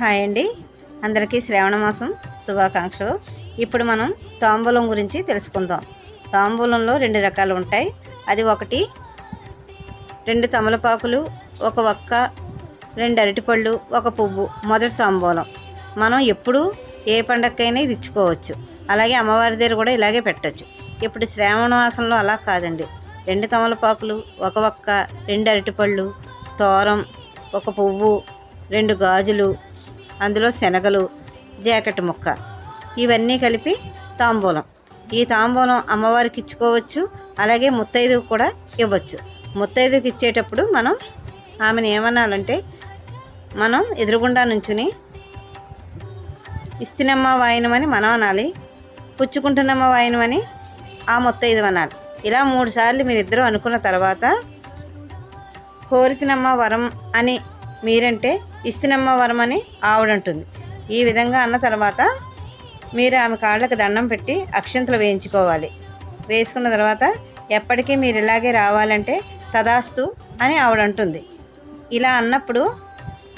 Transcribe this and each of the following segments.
Hi అండి. అందరికీ శ్రావణ మాసం శుభాకాంక్షలు. ఇప్పుడు మనం తాంబూలం గురించి తెలుసుకుందాం. తాంబూలంలో రెండు రకాలు ఉంటాయి. అది ఒకటి రెండు తమలపాకులు ఒక వక్క రెండు అరటిపళ్ళు ఒక పువ్వు. మొదటి తాంబూలం. మనం ఎప్పుడు ఏ పండగకైనా ఇది ఇచ్చుకోవచ్చు. అలాగే అమ్మవారి దగ్గర కూడా ఇలాగే పెట్టచ్చు. ఇప్పుడు శ్రావణ మాసంలో అలా కాదండి. రెండు తమలపాకులు ఒక వక్క రెండు అరటిపళ్ళు తోరం ఒక పువ్వు రెండు గాజులు అందులో శనగలు జాకెట్ ముక్క. ఇవన్నీ కలిపి తాంబూలం. ఈ తాంబూలం అమ్మవారికి ఇచ్చుకోవచ్చు. అలాగే ముత్తైదుకు కూడా ఇవ్వచ్చు. ముత్తైదుకి ఇచ్చేటప్పుడు మనం ఆమెను ఏమనాలంటే మనం ఎదురుగుండా నుంచుని ఇస్తినమ్మ వాయినమని మనం అనాలి పుచ్చుకుంటున్నమ్మ వాయినమని ఆ ముత్తైదు అనాలి. ఇలా మూడు సార్లు మీరిద్దరూ అనుకున్న తర్వాత కోరితినమ్మ వరం అని మీరంటే ఇస్తినమ్మ వరం అని ఆవిడంటుంది. ఈ విధంగా అన్న తర్వాత మీరు ఆమె కాళ్ళకు దండం పెట్టి అక్షంతలు వేయించుకోవాలి. వేసుకున్న తర్వాత ఎప్పటికీ మీరు ఇలాగే రావాలంటే తదాస్తు అని ఆవిడంటుంది. ఇలా అన్నప్పుడు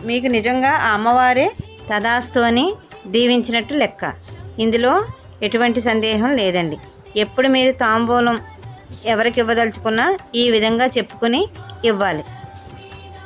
మీకు నిజంగా ఆ అమ్మవారే తదాస్తు అని దీవించినట్టు లెక్క. ఇందులో ఎటువంటి సందేహం లేదండి. ఎప్పుడు మీరు తాంబూలం ఎవరికి ఇవ్వదలుచుకున్నా ఈ విధంగా చెప్పుకుని ఇవ్వాలి.